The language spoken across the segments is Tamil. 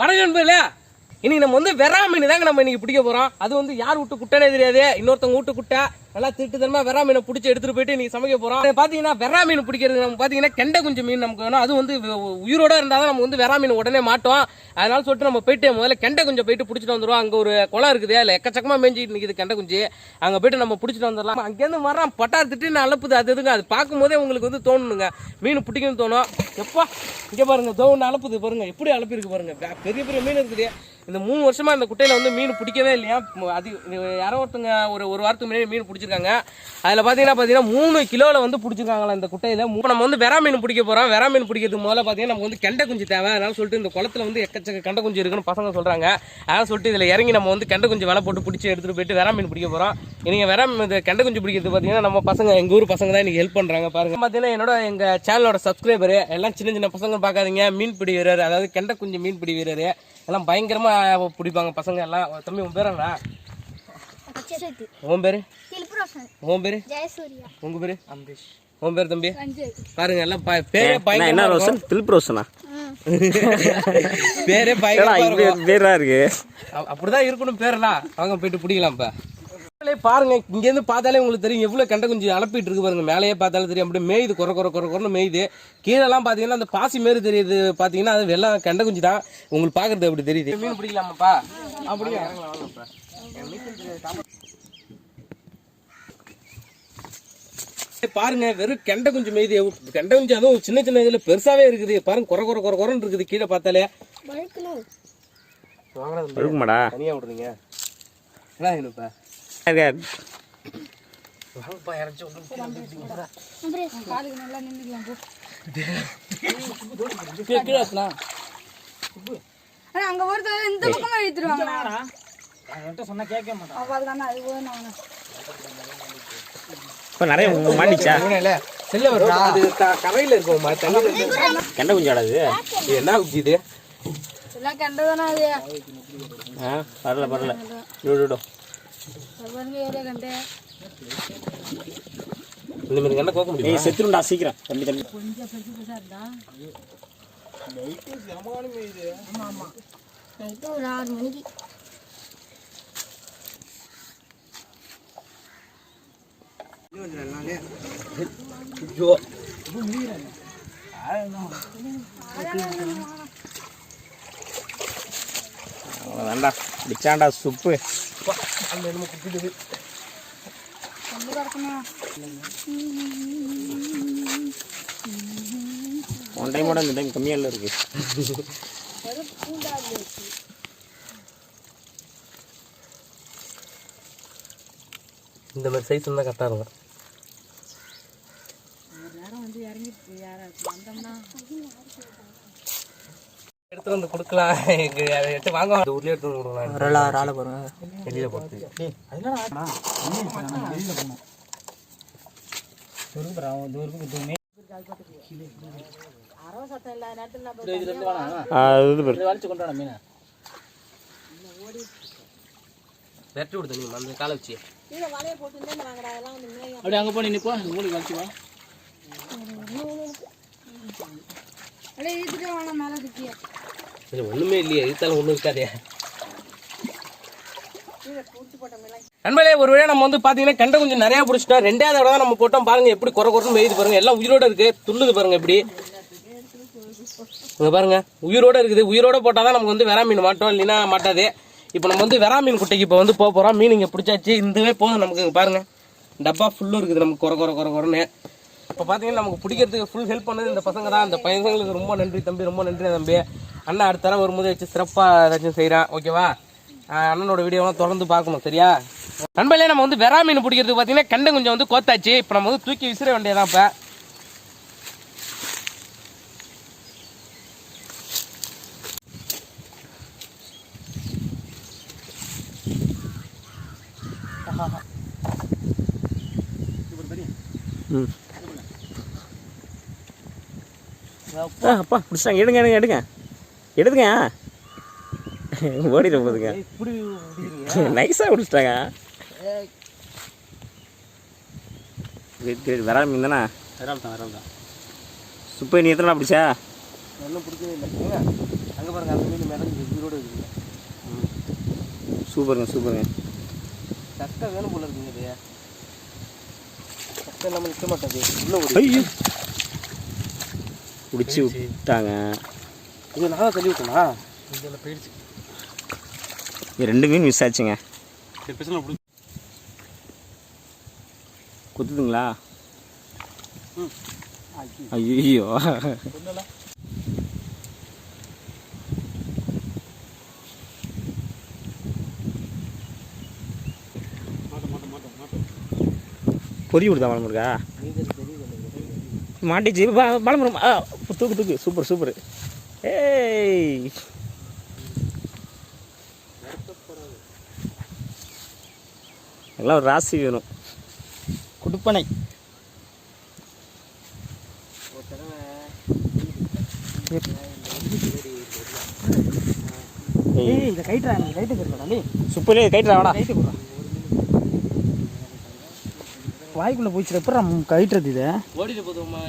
வணக்கம் நண்பர்களே இன்னைக்கு நம்ம வந்து வெறா மீன் தாங்க நம்ம இன்னைக்கு பிடிக்க போறோம். அது வந்து யார் விட்டு குட்டனே தெரியாது? இன்னொருத்தவங்க விட்டு குட்டை? நல்லா திருட்டுத்தனமா வெறா மீனை பிடிச்சி எடுத்துட்டு போயிட்டு நீ சமைக்க போறோம். பாத்தீங்கன்னா வெறா மீன் பிடிக்கிறது நம்ம பாத்தீங்கன்னா கெண்டை குஞ்சு மீன் நமக்கு வேணும். அது வந்து உ- உயிரோட இருந்தால் தான் நம்ம வந்து வெறா மீன் உடனே மாட்டோம். அதனால சொல்லிட்டு நம்ம போயிட்டு முதல்ல கெண்டை குஞ்சு போயிட்டு பிடிச்சிட்டு வந்துருவோம். அங்க ஒரு குளம் இருக்குது அதில் எக்கச்சக்கமா மேஞ்சிட்டு நிக்குது கெண்டை குஞ்சு. அங்க போயிட்டு நம்ம பிடிச்சிட்டு வந்துடலாம். அங்கேருந்து வரான் பட்டார் திட்டு நான் அலப்புது அது எதுங்க? அது பார்க்கும்போதே உங்களுக்கு வந்து தோணுங்க. மீன் பிடிக்கணும்னு தோணும். எப்பா இங்க பாருங்க தோ அலப்புது பாருங்க. எப்படி அலப்பிருக்கு பாருங்க. பெரிய பெரிய மீன் இருக்குது. இந்த மூணு வருஷமா இந்த குட்டையில வந்து மீன் பிடிக்கவே இல்லையா? அது யாரோ ஒருத்தங்க ஒரு ஒரு வாரத்துக்கு முன்னாடி மீன் பிடிச்சிருக்காங்க. அதில் பார்த்தீங்கன்னா பார்த்தீங்கன்னா மூணு கிலோவில் வந்து பிடிச்சிருக்காங்களா இந்த குட்டையில். இப்போ நம்ம வந்து வெறா மீன் பிடிக்க போகிறோம் வெறா மீன் பிடிக்கிறதுக்கு முதல்ல பார்த்தீங்கன்னா நமக்கு வந்து கெண்டை குஞ்சு தேவை. அதனால சொல்லிட்டு இந்த குளத்துல வந்து எக்கச்சக்க கெண்டை குஞ்சு இருக்குன்னு பசங்க சொல்கிறாங்க அதனால் சொல்லிட்டு இதில் இறங்கி நம்ம வந்து கெண்டை குஞ்சு வலை போட்டு பிடிச்சி எடுத்துகிட்டு போயிட்டு வெறா மீன் பிடிக்க போகிறோம் நீங்கள் வெறா மீன் இந்த கெண்டை குஞ்சு பிடிக்கிறது பார்த்தீங்கன்னா நம்ம பசங்க எங்கள் ஊர் பசங்க தான் எனக்கு ஹெல்ப் பண்ணுறாங்க பாருங்க. பார்த்தீங்கன்னா என்னோட எங்கள் சேனலோட சப்ஸ்கிரைபர் எல்லாம் சின்ன சின்ன பசங்க பார்க்காதீங்க மீன் பிடி வீரர் அதாவது கெண்டை குஞ்சு மீன் பிடி வீரர். எல்லாம் பயங்கரமாக பிடிப்பாங்க பசங்க எல்லாம். தம்பி உன் பேரா உன் பேர்? உன் பேர்? ஜெயசூர்யா உங்க பேரு? அம்பரீஷ் உன் பேர் தம்பி? பாருங்க எல்லாம் ப- பேரே என்ன பயங்கரமா என்ன. ரோஷன் தில்ப் ரோஷனா பேரே இருக்கும். பேரா இருக்கு? அப்படிதான் இருக்கணும் பேரெல்லாம். வாங்க போயிட்டு பிடிக்கலாம் இப்ப பாருங்க இங்க இருந்து பார்த்தாலே உங்களுக்கு தெரியும் எவ்வளவு கண்ட குஞ்சு அலப்பிட்டு இருக்கு பாருங்க. மேலேயே பார்த்தாலும் தெரியும். அப்படியே மேயுது குறை குறை குறை குறைன்னு மேயுது. கீழெல்லாம் பாத்தீங்கன்னா அந்த பாசி மாரி தெரியுது. பாத்தீங்கன்னா அது வெள்ளம் கண்ட குஞ்சு தான். உங்களுக்கு பாக்குறது அப்படி தெரியுது? மீன் பிடிக்கலாமாப்பா? அப்படியா? பாருங்க வெறும் கெண்டை குஞ்சு மேய்து. கெண்டை குஞ்சு அதுவும் சின்ன சின்ன இதுல பெருசாவே இருக்குது. பாருங்க குறை குறை குறை குறைன்னு இருக்குது கீழே பார்த்தாலே. வழுக்கணும் வாங்கடா தம்பி. இருக்குமாடா? தனியா விடுறீங்க. என்ன வேணும்ப்பா அங்க ஒருத்தர் இந்த பக்கமா இழுத்துருவாங்க அப்ப அதுக்கான அது வேணும் இப்போ நிறைய மாட்டிச்சா? செல்ல வரும் அது க- கரையில இருக்கும்மா. கெண்டை குஞ்சாடா இது என்ன குச்சி இது? எல்லாம் கண்டதானே அது. ஆ பரல பரல விடு இந்த மாதிரி கண்ணை கோக்க முடியும்? ஏய் செத்துருண்டா சீக்கிரம். தம்பி தம்பி. நைட்டு ஒரு ஆறு மணிக்கு ஐயோ வேண்டா பிடிச்சாண்டா சுப்பு. அந்த என்னமோ கிடக்கணும் ஒன் டைமோட இந்த டைம் கம்மியாக இருக்கு. இந்த மாதிரி சைஸ் இருந்தால் கரெக்டாக இருக்கும். வந்து கொடுக்கலாம். எங்க அதை எடுத்து வாங்க அந்த ஊர்லயே எடுத்து வந்து கொடுக்கலாம். வெளியில போட்டு. அது பாரு வெட்டி விடுது நீ அந்த காலை வச்சு. அப்படியே இழுத்துட்டு வாங்க மேலே சுற்றிய இது ஒண்ணுமே இல்லையே இதுத்தால ஒன்றும் இருக்காதே. நண்பர்களே ஒரு நம்ம வந்து பாத்தீங்கன்னா கண்டை கொஞ்சம் நிறைய பிடிச்சிட்டோம். ரெண்டாவது தடவை தான் நம்ம போட்டோம். பாருங்க எப்படி குறை குறைன்னு எழுதி பாருங்க. எல்லாம் உயிரோட இருக்கு. துள்ளுது பாருங்க எப்படி இங்க பாருங்க உயிரோட இருக்குது. உயிரோட போட்டாதான் நமக்கு வந்து வெறா மீன் மாட்டோம் இல்லைன்னா மாட்டாது. இப்போ நம்ம வந்து வெறா மீன் குட்டைக்கு இப்போ வந்து போக போறோம். மீன் இங்க பிடிச்சாச்சு. இதுவே போதும் நமக்கு. பாருங்க டப்பா ஃபுல்லும் இருக்குது நமக்கு. குறை குறை குறை குறைன்னு இப்போ பார்த்தீங்கன்னா நமக்கு பிடிக்கிறதுக்கு ஃபுல் ஹெல்ப் பண்ணது இந்த பசங்க தான். இந்த பசங்களுக்கு ரொம்ப நன்றி தம்பி ரொம்ப நன்றி தம்பி. அண்ணன் அடுத்த தடவை வரும்போது வச்சு சிறப்பாக ஏதாச்சும் செய்கிறான் ஓகேவா? அண்ணனோட வீடியோலாம் தொடர்ந்து பார்க்கணும் சரியா? நண்பர்களே நம்ம வந்து வெறா மீன் பிடிக்கிறதுக்கு பார்த்தீங்கன்னா கண்டை கொஞ்சம் வந்து கோத்தாச்சு. இப்போ நம்ம வந்து தூக்கி விசிற வேண்டியதான் இப்போ. ம். அப்பா பிடிச்சாங்க எடுங்க எடுங்க எடுங்க. எடுங்க ஓடிட போகுதுங்க. இப்படி நைஸாக பிடிச்சிட்டாங்க கிரேட் விரால் மீன் தானே? விரால் தான் விரால் தான். சுப்பை நீ எத்தனை பிடிச்சா? ஒன்றும் பிடிக்கவே இல்லை. அங்கே பாருங்க அந்த மீன் மிதந்து உயிரோடு இருக்குங்க சூப்பருங்க சூப்பருங்க. சட்டை வேணும் போல இருக்குங்க இது. சட்டை இல்லாமல் நிற்க மாட்டேது உள்ள பிடிச்சி விட்டாங்க. இது நான் தள்ளி விட்டேனா இதில் போயிடுச்சு. இது ரெண்டு மீன் மிஸ் ஆச்சுங்க. குத்துதுங்களா? ஐயோ பொறி விடுதா மலமுருகா மாட்டிச்சு ஆ, தூக்கு தூக்கு. Super super. ஏய். எல்லாம் ஒரு ராசி வேணும். குடுப்பனை. ஏய். இதை கைட்டுறா எனக்கு கைட்டு இருக்கா நீ சூப்பரே கைட்டுறா வாடா. கைட்டு போடுறா வாய்க்குள்ளே போயிடுச்சு எப்படா கைட்டுறது இதை ஓடிட்டு போதுமா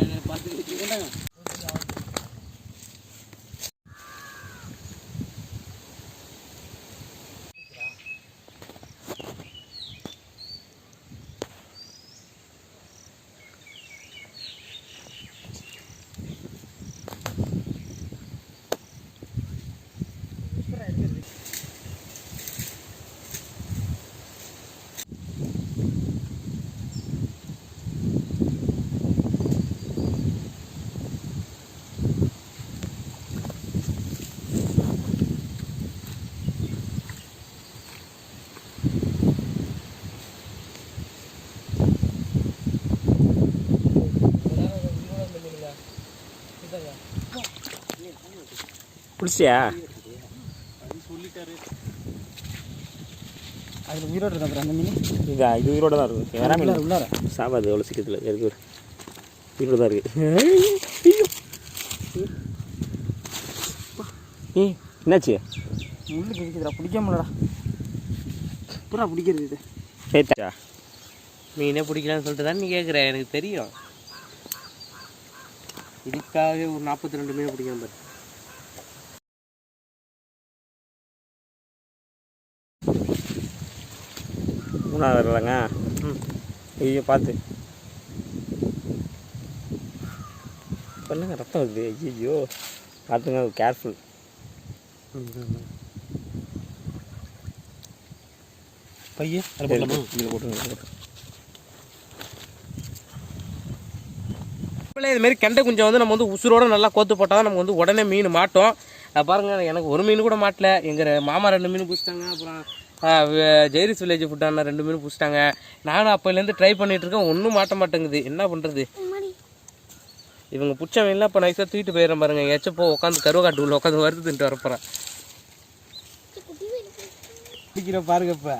பிடிச்சியா? அதில் உயிரோடு இருக்கா அந்த மீன்? இதா இது உயிரோட தான் இருக்கும் வேற மீன் உள்ளார சாப்பாடு எவ்வளோ சீக்கிரத்தில்? இருக்கு ஒரு உயிரோட தான் இருக்கு. ஏய் என்னாச்சு? முள்ளு கிடைக்குதுடா பிடிக்க முடியலடா. எப்படா பிடிக்கிறது இது? ஏத்தா மீனே பிடிக்கலான்னு சொல்லிட்டு தான் நீ கேட்குற எனக்கு தெரியும். இதுக்காகவே ஒரு நாற்பத்தி ரெண்டு மீன் பிடிக்கணும் பாரு. மூணாவது வரலாங்க ம் ஐயோ பார்த்து பண்ணுங்க ரத்தம் வருது? ஐயோ பார்த்துங்க கேர்ஃபுல் பையே அதை போடலாமா? இதில் போட்டுருங்க இதுல போட்டுருங்க. இப்போலாம் இது மாதிரி கெண்டை குஞ்சம் வந்து நம்ம வந்து உசுரோட நல்லா கோத்து போட்டால் தான் நமக்கு வந்து உடனே மீன் மாட்டோம். அது பாருங்க எனக்கு ஒரு மீன் கூட மாட்டல. எங்கள் மாமா ரெண்டு மீன் பிடிச்சிட்டாங்க அப்புறம் ஜெயரிஸ் வில்லேஜ் ஃபுட் அண்ணா ரெண்டு மீன் பிடிச்சிட்டாங்க. நானும் அப்போலேருந்து ட்ரை பண்ணிட்டு இருக்கேன். ஒன்றும் மாட்ட மாட்டேங்குது. என்ன பண்ணுறது இவங்க பிடிச்ச மீன்லாம் இப்போ நைஸாக தூக்கிட்டு போயிடுறேன் பாருங்க. எச்சப்போ உட்காந்து கருவாட்டு உள்ள உட்காந்து வறுத்து தின்ட்டு வரப்போகிறேன் பிடிக்கிற பாருங்க இப்போ.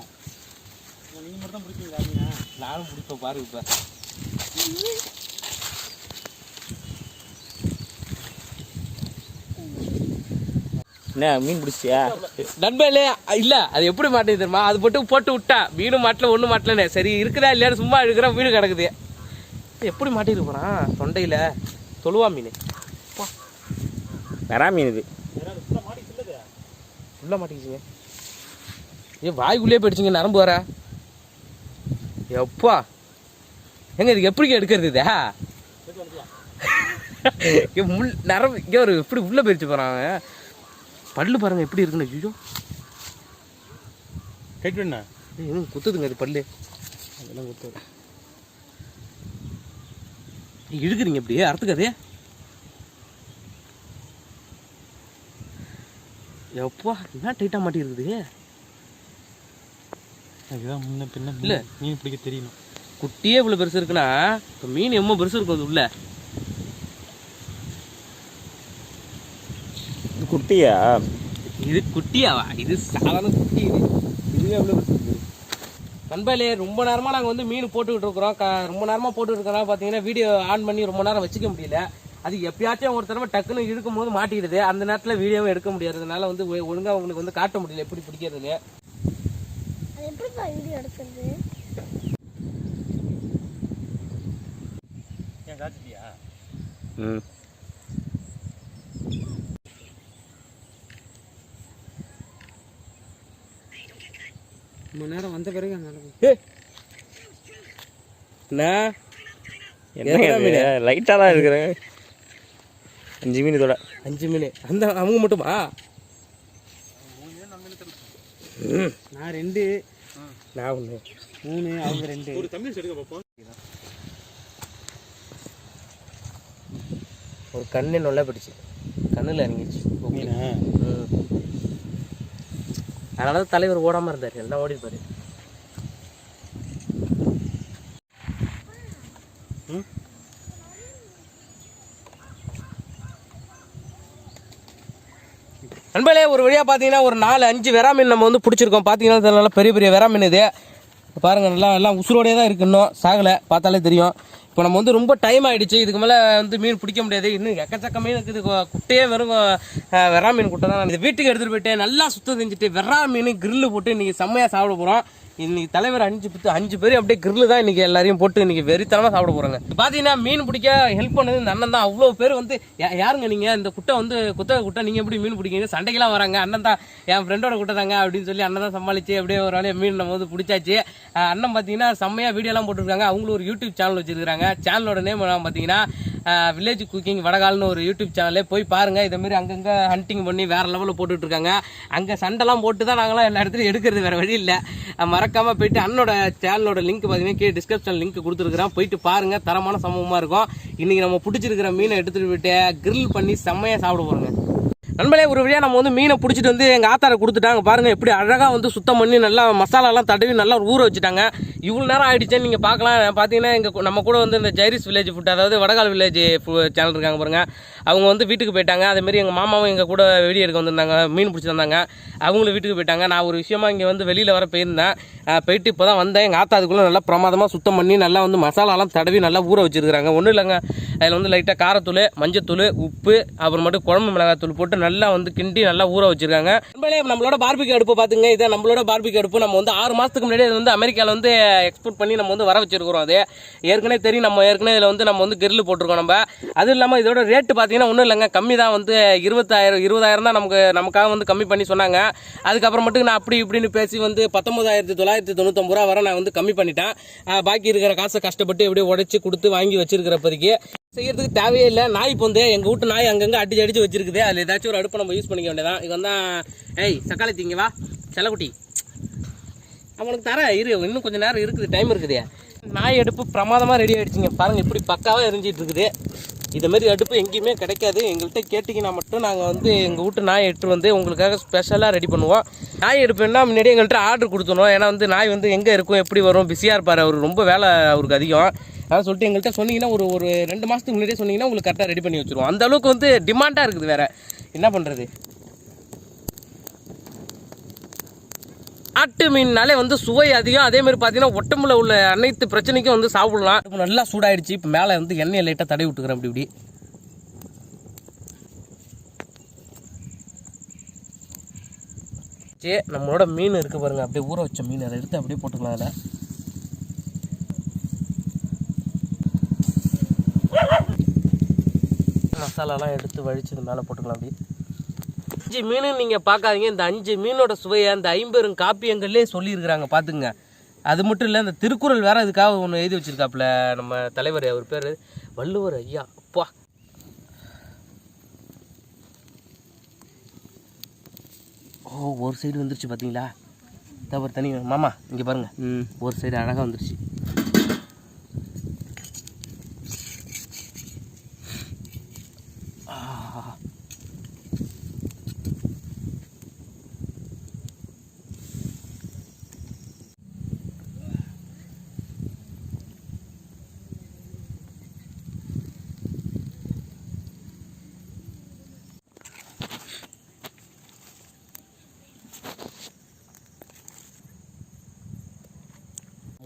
நீங்கள் மட்டும் தான் பிடிச்சிங்க நானும் பிடிப்பேன் பாருங்க இப்போ. என்ன மீன் பிடிச்சியா நண்பர்களே இல்ல அது எப்படி மாட்டேங்குது தெரியுமா? அது மட்டும் போட்டு விட்டா மீனும் மாட்டல ஒன்றும் மாட்டலனே சரி இருக்குதா இல்லையான்னு சும்மா இருக்கிற மீன் கிடக்குது. இது எப்படி மாட்டிட்டு போறான்? தொண்டையில தொழுவா மீன். வெறா மீன் இது. உள்ள மாட்டிக்கிச்சுங்க ஏ வாய்க்குள்ளே போயிடுச்சுங்க நரம்பு வர எப்பா? எங்க இதுக்கு எப்படி எடுக்கிறது இதா? முள் நரம்பு இங்கே ஒரு எப்படி உள்ள போயிடுச்சு போறான் அவன். பல்லு பாருங்க எப்படி இருக்குன்னு. ஐயோ. ஏய், இன்னும் குத்துதுங்க இது பல்லு. அதெல்லாம் கொடுத்து ஏய், இழுக்குறீங்க இப்படி அறுத்துக்காதே எப்பா என்ன டைட்டாக மாட்டிருக்குது அதுதான் முன்ன பின்ன இல்ல. மீன் பிடிக்க தெரியணும். குட்டியே இவ்வளோ பெருசு இருக்குன்னா இப்போ மீன் எம்மோ பெருசு இருக்கும் அது உள்ள? இது குட்டியா? இது குட்டியாவா? இது சாதாரண குட்டி இது. இதுவே எவ்வளோ நண்பர்களே ரொம்ப நேரமாக நாங்கள் வந்து மீன் போட்டுக்கிட்டு இருக்கிறோம். க ரொம்ப நேரமாக போட்டுக்கிட்டு இருக்கிறோம் பார்த்தீங்கன்னா வீடியோ ஆன் பண்ணி ரொம்ப நேரம் வச்சுக்க முடியல. அது எப்பயாச்சும் ஒரு தடவை டக்குன்னு இழுக்கும் போது மாட்டிடுது அந்த நேரத்தில் வீடியோவும் எடுக்க முடியாததுனால வந்து ஒழுங்காக உங்களுக்கு வந்து காட்ட முடியல எப்படி பிடிக்கிறது அது எப்படிப்பா வீடியோ எடுக்கிறது? ஏன் காய்ச்சிட்டியா ம். மணி நேரம் வந்த பிறகு ஏய். என்ன? என்ன லைட்டாக தான் இருக்கிறேன். அஞ்சு மீன் இதோட. அஞ்சு மீன். அந்த அவங்க மட்டுமா? ம், நான் ரெண்டு. நான் ஒன்று மூணு அவங்க ரெண்டு. ஒரு தமிழ் எடுக்க பார்ப்போம் ஒரு கண்ணு நல்லா பிடிச்சு. கண்ணில் இறங்கிச்சு மீனா? ம். அதனால தான் தலைவர் ஓடாமல் இருந்தார். எல்லாம் ஓடி இருப்பாரு நண்பர்களே ஒரு வழியாக பார்த்தீங்கன்னா ஒரு நாலு அஞ்சு வெறா மீன் நம்ம வந்து பிடிச்சிருக்கோம். பார்த்தீங்கன்னா நல்லா பெரிய பெரிய வெறா மீன் இது. பாருங்க நல்லா எல்லாம் உசுரோடே தான் இருக்கு இன்னும். சாகலை பார்த்தாலே தெரியும். இப்போ நம்ம வந்து ரொம்ப டைம் ஆகிடுச்சு இதுக்கு மேலே வந்து மீன் பிடிக்க முடியாது. இன்னும் எக்கச்சக்க மீன் இருக்குது குட்டையே வெறும் வெறா மீன் குட்டை தான். இந்த வீட்டுக்கு எடுத்துகிட்டு போயிட்டு நல்லா சுத்தம் செஞ்சுட்டு வெறா மீன் கிரில்லு போட்டு இன்றைக்கி செம்மையாக சாப்பிட போகிறோம் இன்னைக்கு தலைவர் அஞ்சு பத்து அஞ்சு பேர் அப்படியே கிரில்லு தான் இன்னைக்கு எல்லாரையும் போட்டு இன்னைக்கு வெறித்தனமாக சாப்பிட போகிறாங்க பார்த்தீங்கன்னா மீன் பிடிக்க ஹெல்ப் பண்ணது இந்த அண்ணன் தான். அவ்வளோ பேர் வந்து யாருங்க நீங்கள் இந்த குட்டை வந்து குத்தகை குட்டை நீங்கள் எப்படி மீன் பிடிக்கிறீங்க? சண்டைக்கெல்லாம் வராங்க. அண்ணன் தான் என் ஃப்ரெண்டோட குட்டை தாங்க அப்படின்னு சொல்லி அண்ணன் தான் சமாளிச்சு அப்படியே ஒரு வேலையை மீன் நம்ம வந்து பிடிச்சாச்சு. அண்ணன் பார்த்தீங்கன்னா செம்மையாக வீடியோலாம் போட்டிருக்காங்க. அவங்களும் ஒரு யூடியூப் சேனல் வச்சிருக்காங்க சேனலோட நேம் பார்த்தீங்கன்னா வில்லேஜ் குக்கிங் வடகால்னு ஒரு யூடியூப் சேனலே போய் பாருங்க. இதே மாதிரி அங்கங்கே ஹண்டிங் பண்ணி வேற லெவலில் போட்டுட்டு இருக்காங்க. அங்கே சண்டைலாம் போட்டு தான் நாங்களாம் எல்லா இடத்துலையும் எடுக்கிறது வேற வழி இல்லை. மறக்காம போயிட்டு அண்ணனோட சேனலோட லிங்க் பார்த்தீங்கன்னா கீழே டிஸ்கிரிப்ஷன் லிங்க் கொடுத்துருக்குறேன். போயிட்டு பாருங்க. தரமான சம்பவமாக இருக்கும். இன்னைக்கு நம்ம பிடிச்சிருக்கிற மீனை எடுத்துட்டு போயிட்டு கிரில் பண்ணி செம்மையாக சாப்பிட போறோங்க. நண்பர்களே ஒரு வழியாக நம்ம வந்து மீனை பிடிச்சிட்டு வந்து எங்கள் ஆத்தாரை கொடுத்துட்டாங்க. பாருங்கள் எப்படி அழகாக வந்து சுத்தம் பண்ணி நல்லா மசாலாலாம் தடவி நல்லா ஊற வச்சுட்டாங்க. இவ்வளோ நேரம் ஆயிடுச்சுன்னு நீங்கள் பார்க்கலாம். பார்த்தீங்கன்னா எங்கள் நம்ம கூட வந்து இந்த ஜைரிஸ் வில்லேஜ் ஃபுட் அதாவது வடகால் வில்லேஜ் சேனல் இருக்காங்க பாருங்கள் அவங்க வந்து வீட்டுக்கு போயிட்டாங்க. அதேமாரி எங்கள் மாமாவும் எங்கள் கூட வெடி எடுக்க வந்திருந்தாங்க மீன் பிடிச்சி வந்தாங்க. அவங்களும் வீட்டுக்கு போயிட்டாங்க. நான் ஒரு விஷயமா இங்கே வந்து வெளியில் வர போயிருந்தேன். போயிட்டு இப்போ தான் வந்தேன். எங்கள் ஆத்தா அதுக்குள்ளே நல்லா பிரமாதமாக சுத்தம் பண்ணி நல்லா வந்து மசாலாலாம் தடவி நல்லா ஊற வச்சிருக்காங்க ஒன்றும் இல்லைங்க. அதில் வந்து லைட்டாக காரத்தூள் மஞ்சத்தூள் உப்பு அப்புறமேட்டு குழம்பு மிளகாத்தூள் போட்டு நல்லா வந்து கிண்டி நல்லா ஊற வச்சிருக்காங்க. நண்பர்களே, நம்மளோட பார்பிக்கு அடுப்பு பார்த்துங்க இதை நம்மளோட பார்பிக்கு அடுப்பு. நம்ம வந்து ஆறு மாதத்துக்கு முன்னாடி வந்து அமெரிக்காவில் வந்து எக்ஸ்போர்ட் பண்ணி நம்ம வந்து வர வச்சிருக்கிறோம் அது. ஏற்கனவே தெரியும் நம்ம ஏற்கனவே இதில் வந்து நம்ம வந்து கிரில் போட்டிருக்கோம் நம்ம. அதுவும் இல்லாமல் இதோட ரேட்டு பார்த்தீங்கன்னா ஒன்றும் இல்லைங்க. கம்மி தான் வந்து இருபத்தாயிரம் இருபதாயிரம் தான் நமக்கு நமக்காக வந்து கம்மி பண்ணி சொன்னாங்க. அதுக்கப்புறம் மட்டும் நான் அப்படி இப்படின்னு பேசி வந்து பத்தொம்பதாயிரத்தி தொள்ளாயிரத்தி தொண்ணூத்தொம்பது ரூபா வரை நான் வந்து கம்மி பண்ணிட்டேன். பாக்கி இருக்கிற காசை கஷ்டப்பட்டு எப்படியே உடச்சி கொடுத்து வாங்கி வச்சிருக்கிற இப்போதைக்கு. செய்யறதுக்கு தேவையே இல்லை. நாய் இப்போ வந்து எங்கள் வீட்டு நாய் அங்கங்கே அடிச்சு அடிச்சு வச்சிருக்குது. அதில் ஏதாச்சும் ஒரு அடுப்பை நம்ம யூஸ் பண்ணிக்க வேண்டியதான் இது வந்தா ஏய் சக்காளி திங்க வா. செல்லக்குட்டி. அவனுக்கு தர இரு. இன்னும் கொஞ்சம் நேரம் இருக்குது டைம் இருக்குது. நாய் அடுப்பு பிரமாதமாக ரெடி ஆகிடுச்சிங்க பாருங்கள் இப்படி பக்காவாக எரிஞ்சிட்டு இருக்குது. இதுமாரி மாதிரி அடுப்பு எங்கேயுமே கிடைக்காது. எங்கள்கிட்ட கேட்டிங்கன்னா மட்டும் நாங்கள் வந்து எங்கள் வீட்டு நாய் எடுத்து வந்து உங்களுக்காக ஸ்பெஷலாக ரெடி பண்ணுவோம். நாய் எடுப்புன்னா முன்னாடி எங்கள்கிட்ட ஆர்டர் கொடுத்துணும் ஏன்னா வந்து நாய் வந்து எங்கே இருக்கும் எப்படி வரும் பிஸியாக இருப்பார். அவர் ரொம்ப வேலை அவருக்கு அதிகம். அதான் சொல்லிட்டு எங்கள்கிட்ட சொன்னீங்கன்னா ஒரு ஒரு ரெண்டு மாதத்துக்கு முன்னாடியே சொன்னீங்கன்னா உங்களுக்கு கரெக்டாக ரெடி பண்ணி வச்சுருவோம். அந்த அளவுக்கு வந்து டிமாண்டாக இருக்குது வேறு. என்ன பண்ணுறது ஆட்டு மீன்னாலே வந்து சுவை அதிகம். அதே மாதிரி பார்த்தீங்கன்னா ஒட்டம்புல உள்ள அனைத்து பிரச்சனைக்கும் வந்து சாப்பிடலாம். இப்போ நல்லா சூடாயிடுச்சு. இப்போ மேலே வந்து எண்ணெயை லைட்டாக தடவி விட்டுக்கிறேன் அப்படி இப்படி. சரி நம்மளோட மீன் இருக்குது பாருங்க. அப்படியே ஊற வச்ச மீன். அதை எடுத்து அப்படியே போட்டுக்கலாம் அதில். மசாலாலாம் எடுத்து வழிச்சு மேலே போட்டுக்கலாம் அப்படி. அஞ்சு மீன் நீங்கள் பார்க்காதீங்க. இந்த அஞ்சு மீனோட சுவையை அந்த ஐம்பெரும் காப்பியங்கள்லேயே சொல்லியிருக்கிறாங்க பார்த்துங்க. அது மட்டும் இல்லை இந்த திருக்குறள் வேற இதுக்காக ஒன்று எழுதி வச்சிருக்காப்புல நம்ம தலைவர் அவர் பேர் வள்ளுவர் ஐயா. அப்பா. ஓ ஒரு சைடு வந்துருச்சு பார்த்தீங்களா? தவறு தனி மாமா இங்கே பாருங்க. ஒரு சைடு அழகாக வந்துருச்சு.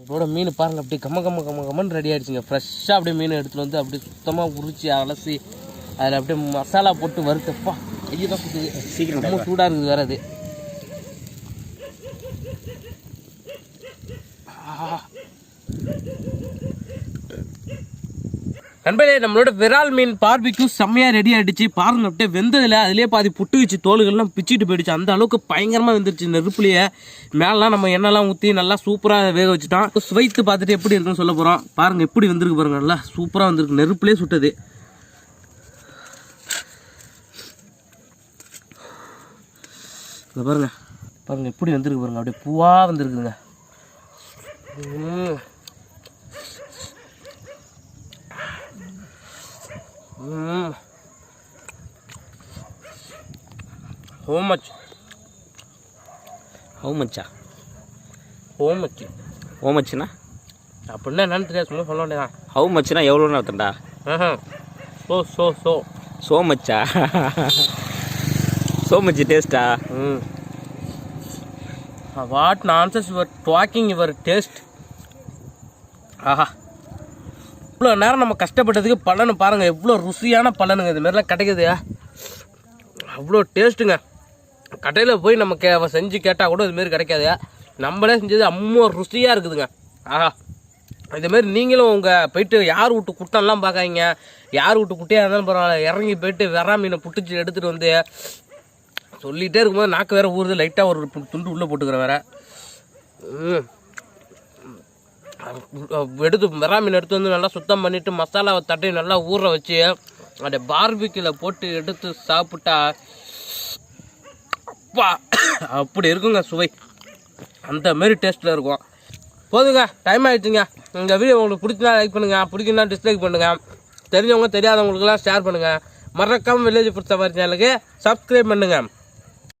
இதோட மீன் பாருங்க அப்படியே கம்ம கம்ம கம்ம கம்மன்னு ரெடி ஆயிடுச்சுங்க. ஃப்ரெஷ்ஷாக அப்படியே மீன் எடுத்துட்டு வந்து அப்படியே சுத்தமாக உரிச்சு அலசி அதில் அப்படியே மசாலா போட்டு வறுத்தப்பா கையை தான் சுற்றுது சீக்கிரம் ரொம்ப சூடாக இருக்குது வேற அது. நண்பர்களே நம்மளோட விரால் மீன் பார்பிக்யூ செம்மையாக ரெடி ஆகிடுச்சு பாருங்க அப்படியே வெந்ததுல அதிலே பாதி புட்டுக்குச்சு தோல்கள்லாம் பிச்சுட்டு போயிடுச்சு. அந்த அளவுக்கு பயங்கரமாக வெந்துருச்சு நெருப்புலையே மேலாம் நம்ம எண்ணெய்லாம் ஊற்றி நல்லா சூப்பராக வேக வச்சுட்டோம். சுவைத்து பார்த்துட்டு எப்படி இருக்குன்னு சொல்ல போகிறோம் பாருங்கள் எப்படி வந்திருக்கு பாருங்க நல்லா சூப்பராக வந்திருக்கு. நெருப்புலேயே சுட்டது. இதை பாருங்க. பாருங்கள் எப்படி வந்திருக்கு பாருங்க. அப்படியே பூவாக வந்துருக்குதுங்க. ம். ம். So much. ஹவு மச்சா So much. ஓ மச்சுனா அப்படின்னா என்னன்னு தெரியாது சும்மா சொல்ல வேண்டியதான் ஹவு மச்சுனா எவ்வளோன்னு அர்த்தம்டா. ஸோ ஸோ ஸோ சோ மச்சா சோ மச் டேஸ்டா ம். What nonsense your talking your taste ஆஹா. இவ்வளோ நேரம் நம்ம கஷ்டப்பட்டதுக்கு பலன் பாருங்கள் எவ்வளோ ருசியான பலனுங்க. இது மாதிரிலாம் கிடைக்குது. அவ்வளோ டேஸ்ட்டுங்க. கடையில் போய் நம்ம கே செஞ்சு கேட்டால் கூட இதுமாரி கிடைக்காது. நம்மளே செஞ்சது அம்மோ ருசியாக இருக்குதுங்க. ஆஹா. இதுமாரி நீங்களும் உங்கள் போயிட்டு யார் வீட்டு குட்டெல்லாம் பார்க்காதீங்க. யார் வீட்டு குட்டியாக இருந்தாலும் பரவாயில்ல. இறங்கி போயிட்டு வெறா மீனை புட்டிச்சு எடுத்துகிட்டு வந்து சொல்லிகிட்டே இருக்கும்போது நாக்கு வேறு ஊறுது. லைட்டாக ஒரு துண்டு உள்ளே போட்டுக்கிறேன் வேற. ம். எடுத்து வெறா மீன் எடுத்து வந்து நல்லா சுத்தம் பண்ணிவிட்டு மசாலாவை தட்டி நல்லா ஊற வச்சு அந்த பார்பிக்கில் போட்டு எடுத்து சாப்பிட்டா அப்பா அப்படி இருக்குங்க சுவை. அந்தமாரி டேஸ்ட்டில் இருக்கும். போதுங்க டைம் ஆகிடுச்சுங்க இந்த வீடியோ உங்களுக்கு பிடிச்சினா லைக் பண்ணுங்க பிடிக்குன்னா டிஸ்லைக் பண்ணுங்க. தெரிஞ்சவங்க தெரியாதவங்களுக்குலாம் ஷேர் பண்ணுங்கள் மறக்காம வில்லேஜ் பொறுத்த மாதிரி சேனலுக்கு சப்ஸ்கிரைப் பண்ணுங்கள்